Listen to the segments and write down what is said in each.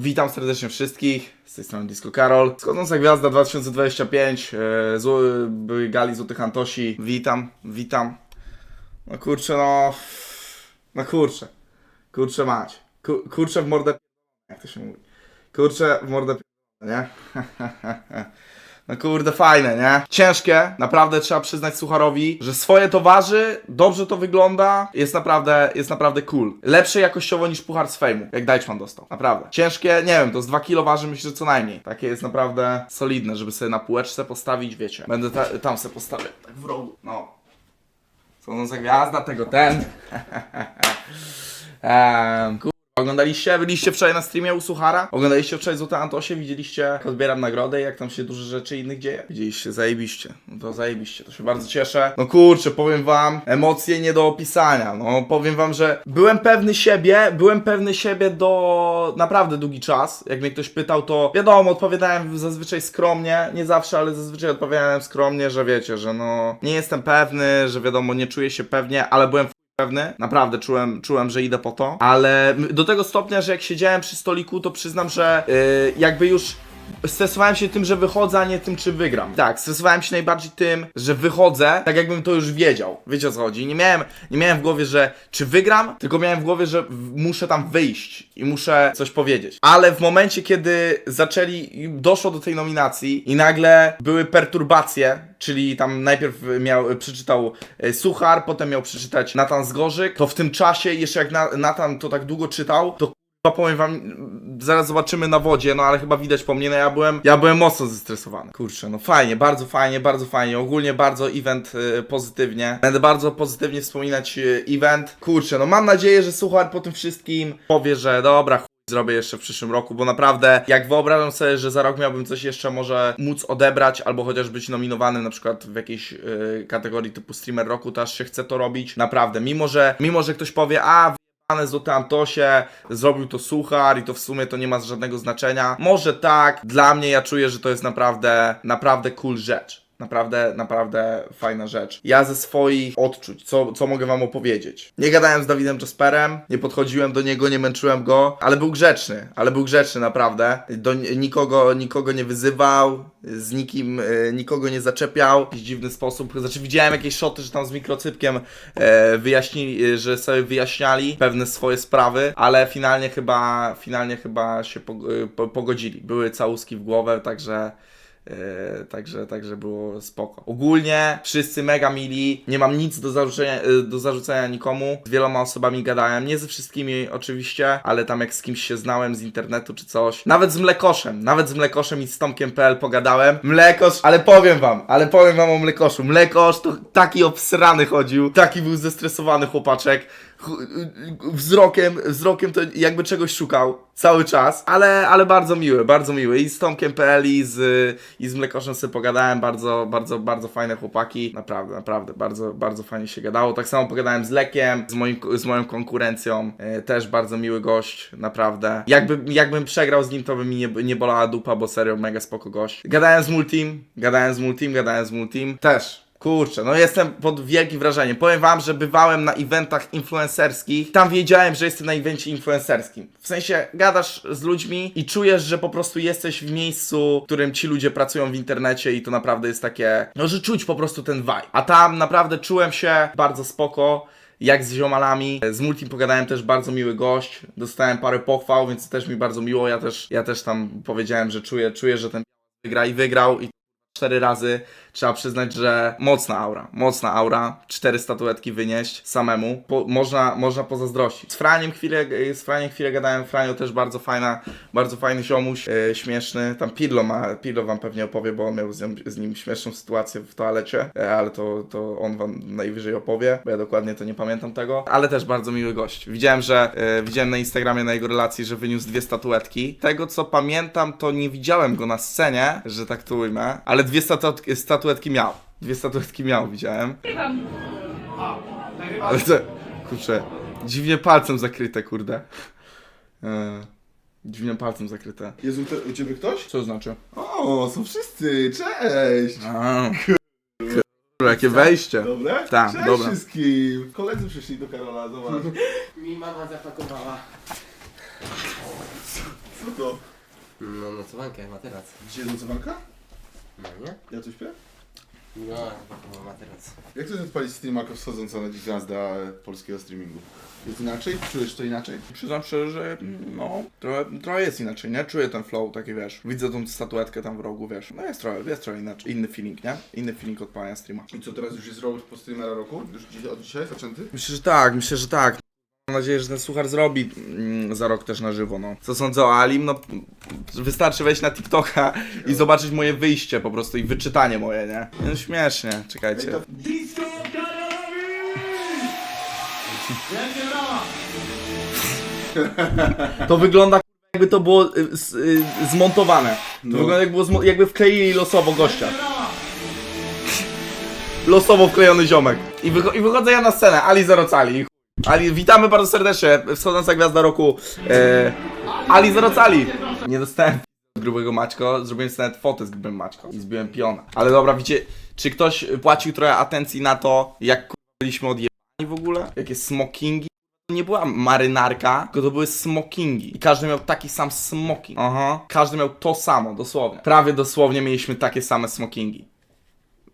Witam serdecznie wszystkich. Z tej strony Disco Karol. Schodząca Gwiazda 2025. E, gali Złotych Antosi. Witam, witam. No kurczę, no. No kurczę. Kurczę mać. Ku, kurczę w mordę. Jak to się mówi? Kurczę w mordę. Nie? No kurde, fajne, nie? Ciężkie, naprawdę trzeba przyznać Sucharowi, że swoje to dobrze to wygląda, jest naprawdę, jest naprawdę cool. Lepsze jakościowo niż puchar z fejmu, jak Deichmann dostał, naprawdę. Ciężkie, nie wiem, to z 2 kilo waży myślę, że co najmniej. Takie jest naprawdę solidne, żeby sobie na półeczce postawić, wiecie. Będę ta, tam sobie postawię, tak w rogu, no. Słonąca gwiazda, tego ten. Kur- Oglądaliście? Byliście wczoraj na streamie u Suchara? Oglądaliście wczoraj Złote Antosie? Widzieliście jak odbieram nagrodę i jak tam się dużo rzeczy innych dzieje? Widzieliście, zajebiście. No to zajebiście, to się bardzo cieszę. No kurczę, powiem wam, emocje nie do opisania. No powiem wam, że byłem pewny siebie, byłem pewny siebie do naprawdę długi czas. Jak mnie ktoś pytał, to wiadomo, odpowiadałem zazwyczaj skromnie, nie zawsze, ale zazwyczaj odpowiadałem skromnie, że wiecie, że no nie jestem pewny, że wiadomo, nie czuję się pewnie, ale byłem pewny. Naprawdę czułem, czułem, że idę po to. Ale do tego stopnia, że jak siedziałem przy stoliku, to przyznam, że yy, jakby już stresowałem się tym, że wychodzę, a nie tym, czy wygram. Tak, stresowałem się najbardziej tym, że wychodzę, tak jakbym to już wiedział. Wiecie o co chodzi? Nie miałem, nie miałem w głowie, że czy wygram, tylko miałem w głowie, że muszę tam wyjść i muszę coś powiedzieć. Ale w momencie, kiedy zaczęli, doszło do tej nominacji i nagle były perturbacje, czyli tam najpierw miał, przeczytał e, Suchar, potem miał przeczytać Natan Zgorzyk, to w tym czasie, jeszcze jak Na- Natan to tak długo czytał, to Chyba powiem wam, zaraz zobaczymy na wodzie, no ale chyba widać po mnie, no ja byłem, ja byłem mocno zestresowany. Kurczę, no fajnie, bardzo fajnie, bardzo fajnie, ogólnie bardzo event y, pozytywnie. Będę bardzo pozytywnie wspominać y, event. Kurczę, no mam nadzieję, że Suchar po tym wszystkim powie, że dobra, zrobię jeszcze w przyszłym roku, bo naprawdę jak wyobrażam sobie, że za rok miałbym coś jeszcze może móc odebrać, albo chociaż być nominowany na przykład w jakiejś y, kategorii typu streamer roku, to aż się chce to robić. Naprawdę, mimo że, mimo że ktoś powie, a Pane Złote Antosie, zrobił to suchar i to w sumie to nie ma żadnego znaczenia. Może tak, dla mnie ja czuję, że to jest naprawdę, naprawdę cool rzecz. Naprawdę, naprawdę fajna rzecz. Ja ze swoich odczuć, co, co mogę wam opowiedzieć? Nie gadałem z Dawidem Jasperem, nie podchodziłem do niego, nie męczyłem go, ale był grzeczny, ale był grzeczny naprawdę. Do ni- nikogo, nikogo nie wyzywał, z nikim, e, nikogo nie zaczepiał w jakiś dziwny sposób. Znaczy widziałem jakieś szoty, że tam z mikrocypkiem e, wyjaśnili, e, że sobie wyjaśniali pewne swoje sprawy, ale finalnie chyba, finalnie chyba się e, po, pogodzili. Były całuski w głowę, także E, także, także było spoko. Ogólnie wszyscy mega mili, nie mam nic do zarzucenia, e, do zarzucenia nikomu. Z wieloma osobami gadałem, nie ze wszystkimi oczywiście, ale tam jak z kimś się znałem z internetu czy coś. Nawet z Mlekoszem, nawet z Mlekoszem i z Tomkiem.pl pogadałem. Mlekosz, ale powiem wam, ale powiem wam o Mlekoszu. Mlekosz to taki obsrany chodził, taki był zestresowany chłopaczek. Wzrokiem, wzrokiem to jakby czegoś szukał cały czas, ale, ale bardzo miły, bardzo miły. I z Tomkiem.pl i z, i z Mlekoszem sobie pogadałem, bardzo, bardzo, bardzo fajne chłopaki. Naprawdę, naprawdę, bardzo, bardzo fajnie się gadało. Tak samo pogadałem z Lekiem, z, moim, z moją konkurencją. E, też bardzo miły gość, naprawdę. Jakby, jakbym przegrał z nim, to by mi nie, nie bolała dupa, bo serio mega spoko gość. Gadałem z Multim, gadałem z Multim, gadałem z Multim. Też. Kurczę, no jestem pod wielkim wrażeniem. Powiem wam, że bywałem na eventach influencerskich. Tam wiedziałem, że jestem na evencie influencerskim. W sensie gadasz z ludźmi i czujesz, że po prostu jesteś w miejscu, w którym ci ludzie pracują w internecie i to naprawdę jest takie, no że czuć po prostu ten vibe. A tam naprawdę czułem się bardzo spoko jak z ziomalami. Z Multim pogadałem też bardzo miły gość. Dostałem parę pochwał, więc też mi bardzo miło. Ja też, ja też tam powiedziałem, że czuję, czuję, że ten wygra i wygrał i cztery razy. Trzeba przyznać, że mocna aura, mocna aura. Cztery statuetki wynieść samemu. Po, można, można pozazdrościć. Z Franiem chwilę, z Franiem chwilę gadałem. Franio też bardzo fajna, bardzo fajny ziomuś, e, śmieszny. Tam Pirlo ma, Pirlo wam pewnie opowie, bo on miał z, nim- z nim śmieszną sytuację w toalecie, e, ale to, to on wam najwyżej opowie, bo ja dokładnie to nie pamiętam tego. Ale też bardzo miły gość. Widziałem, że e, widziałem na Instagramie na jego relacji, że wyniósł dwie statuetki. Tego co pamiętam, to nie widziałem go na scenie, że tak to ujmę, ale dwie statuetki, statuetki miał. Dwie statuetki miał, widziałem. Ale to, kurczę, dziwnie palcem zakryte, kurde. E, dziwnie palcem zakryte. Jest u, te, u ciebie ktoś? Co to znaczy? O, są wszyscy, cześć! A, kurwa, jakie wejście. Dobre? Tak, cześć dobra. wszystkim! Koledzy przyszli do Karola, zobacz. Mi mama zapakowała. Co to? No, nocowankę, materac. Dzisiaj nocowanka? No nie? Ja tu śpię? No, chyba materac. Jak to jest odpalić streama jako wschodząca na gwiazda polskiego streamingu? Jest inaczej? Czujesz to inaczej? Przyznam szczerze, że no, trochę, trochę jest inaczej, nie? Czuję ten flow taki, wiesz, widzę tą statuetkę tam w rogu, wiesz, no jest trochę, jest trochę inaczej, inny feeling, nie? Inny feeling odpalania streama. I co teraz już jest rok po streamera roku? Już dzi- od dzisiaj zaczęty? Myślę, że tak, myślę, że tak. Mam nadzieję, że ten suchar zrobi mm, za rok też na żywo, no. Co sądzę o Alim? No, wystarczy wejść na TikToka i zobaczyć moje wyjście po prostu i wyczytanie moje, nie? No śmiesznie, czekajcie. To wygląda jakby to było y, s- y, zmontowane. To No. wygląda jakby, było zmo- jakby wkleili losowo gościa. Losowo wklejony ziomek. I, wycho- I wychodzę ja na scenę, Ali Zarocali. i chuj. Ali, witamy bardzo serdecznie, wschodząca gwiazda roku. E, Ali Zarocali. Nie dostałem z grubego Maćko, zrobiłem sobie nawet fotę z grubym Maćko i zbiłem piona. Ale dobra, wiecie, czy ktoś płacił trochę atencji na to, jak kurwa, byliśmy odjebani w ogóle? Jakie smokingi? To nie była marynarka, tylko to były smokingi. I każdy miał taki sam smoking. Aha. Każdy miał to samo, dosłownie. Prawie dosłownie mieliśmy takie same smokingi.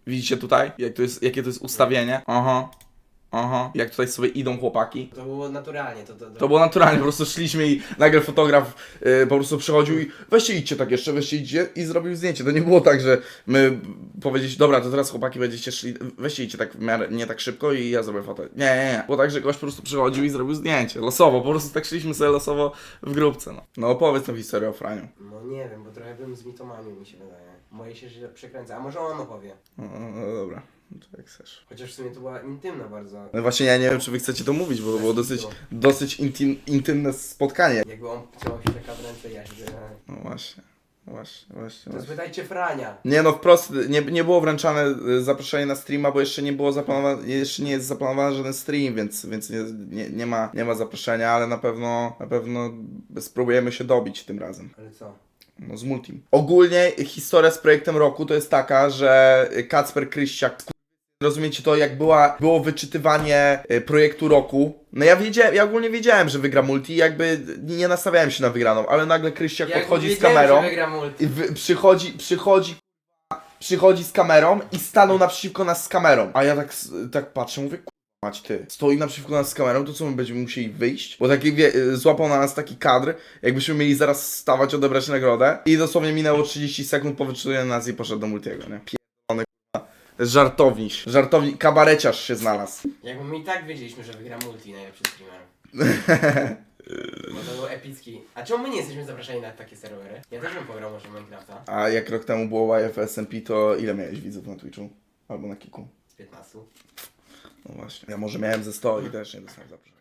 Widzicie tutaj? Jak to jest, jakie to jest ustawienie? Aha. Aha. Jak tutaj sobie idą chłopaki. To było naturalnie, to... To, To było naturalnie, po prostu szliśmy i nagle fotograf y, po prostu przychodził i weźcie idźcie tak jeszcze, weźcie idźcie i zrobił zdjęcie. To nie było tak, że my powiedzieliśmy, dobra, to teraz chłopaki będziecie szli, weźcie idźcie tak w miarę, nie tak szybko i ja zrobię fotę. Nie, nie, nie. Było tak, że gość po prostu przychodził i zrobił zdjęcie. Losowo, po prostu tak szliśmy sobie losowo w grupce, no. No opowiedz tą historię o Franiu. No nie wiem, bo trochę bym z mitomanią mi się wydaje. Moje się źle przekręca, a może on opowie. No, no, no dobra, to jak chcesz. Chociaż w sumie to była intymna bardzo. No właśnie ja nie wiem, czy wy chcecie to mówić, bo to było dosyć, dosyć intym, intymne spotkanie. Jakby on chciał się taka w ręce, ja się... No właśnie, właśnie, właśnie. To właśnie. spytajcie Frania. Nie no, wprost, nie, nie było wręczane y, zaproszenie na streama, bo jeszcze nie było zaplanowane, jeszcze nie jest zaplanowany żaden stream, więc, więc nie, nie, nie, ma, nie ma zaproszenia, ale na pewno, na pewno spróbujemy się dobić tym razem. Ale co? No z multim. Ogólnie historia z projektem roku to jest taka, że Kacper Kryściak Rozumiecie to, jak była, było wyczytywanie y, projektu roku. No ja wiedziałem, ja ogólnie wiedziałem, że wygra multi, jakby nie nastawiałem się na wygraną, ale nagle Kryściak Jak podchodzi z kamerą. że wygra multi. I wy, przychodzi, przychodzi, przychodzi z kamerą i stanął naprzeciwko nas z kamerą. A ja tak, tak patrzę, mówię, mać ty. Stoi naprzeciwko nas z kamerą, to co my będziemy musieli wyjść? Bo taki, wie, y, złapał na nas taki kadr, jakbyśmy mieli zaraz stawać, odebrać nagrodę. I dosłownie minęło 30 sekund po wyczytaniu nas i poszedł do multiego, nie? Żartowniś, żartowni, kabareciarz się znalazł. Jakby my i tak wiedzieliśmy, że wygra multi najlepszy streamer. Bo to był epicki. A czemu my nie jesteśmy zapraszani na takie serwery? Ja też bym pograł może w Minecrafta. A jak rok temu było YFSMP, to ile miałeś widzów na Twitchu? Albo na Kiku? Z 15. No właśnie. Ja może miałem ze 100 i też nie dostałem zaproszenia.